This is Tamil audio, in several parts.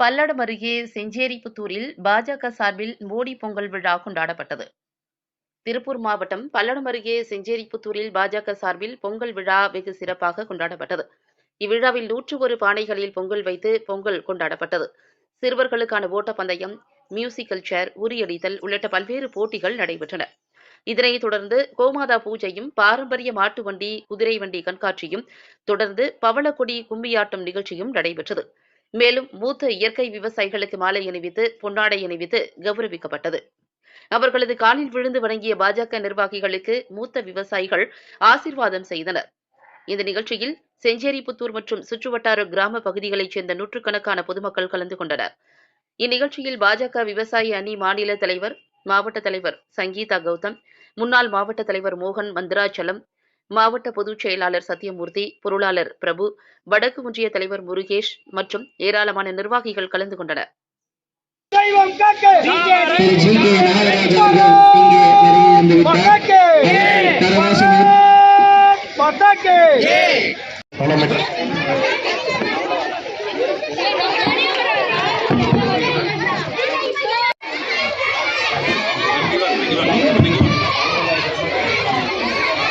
பல்லடம் அருகே செஞ்சேரிபுத்தூரில் பாஜக சார்பில் மோடி பொங்கல் விழா கொண்டாடப்பட்டது. திருப்பூர் மாவட்டம் பல்லடம் அருகே செஞ்சேரிபுத்தூரில் பாஜக சார்பில் பொங்கல் விழா வெகு சிறப்பாக கொண்டாடப்பட்டது. இவ்விழாவில் நூற்று ஒரு பானைகளில் பொங்கல் வைத்து பொங்கல் கொண்டாடப்பட்டது. சிறுவர்களுக்கான ஓட்டப்பந்தயம் மியூசிக்கல் சேர் உரியடித்தல் உள்ளிட்ட பல்வேறு போட்டிகள் நடைபெற்றன. இதனைத் தொடர்ந்து கோமாதா பூஜையும் பாரம்பரிய மாட்டு வண்டி குதிரை வண்டி கண்காட்சியும் தொடர்ந்து பவளக்கொடி கும்மியாட்டம் நிகழ்ச்சியும் நடைபெற்றது. மேலும் மூத்த இயற்கை விவசாயிகளுக்கு மாலை அணிவித்து பொன்னாடை அணிவித்து கௌரவிக்கப்பட்டது. அவர்களது காலில் விழுந்து வணங்கிய பாஜக நிர்வாகிகளுக்கு மூத்த விவசாயிகள் ஆசீர்வாதம் செய்தனர். இந்த நிகழ்ச்சியில் செஞ்சேரிபுத்தூர் மற்றும் சுற்றுவட்டார கிராம பகுதிகளைச் சேர்ந்த நூற்றுக்கணக்கான பொதுமக்கள் கலந்து கொண்டனர். இந்நிகழ்ச்சியில் பாஜக விவசாய அணி மாநில தலைவர் மாவட்ட தலைவர் சங்கீதா கௌதம் முன்னாள் மாவட்ட தலைவர் மோகன் மந்திராச்சலம் மாவட்ட பொதுச் செயலாளர் சத்யமூர்த்தி பொருளாளர் பிரபு வடக்கு ஒன்றிய தலைவர் முருகேஷ் மற்றும் ஏராளமான நிர்வாகிகள் கலந்து கொண்டனர்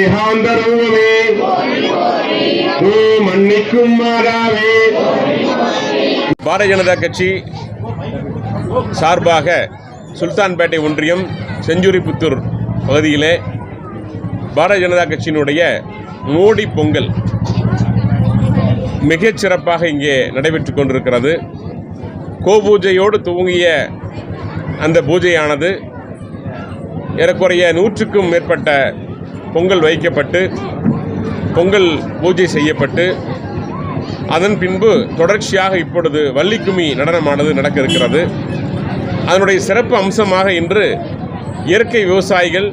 ஏகாந்தரூபமே ஓம் மன்னிக்கும் மாதாவே. பாரதிய ஜனதா கட்சி சார்பாக சுல்தான்பேட்டை ஒன்றியம் செஞ்சுரிபுத்தூர் பகுதியிலே பாரதிய ஜனதா கட்சியினுடைய மோடி பொங்கல் மிகச் சிறப்பாக இங்கே நடைபெற்று கொண்டிருக்கிறது. கோபூஜையோடு துவங்கிய அந்த பூஜையானது ஏறக்குறைய நூற்றுக்கும் மேற்பட்ட பொங்கல் வைக்கப்பட்டு பொங்கல் பூஜை செய்யப்பட்டு அதன் பின்பு தொடர்ச்சியாக இப்பொழுது வள்ளிக்குமி நடனமானது நடக்க இருக்கிறது அதனுடைய சிறப்பு அம்சமாக இன்று இயற்கை விவசாயிகள்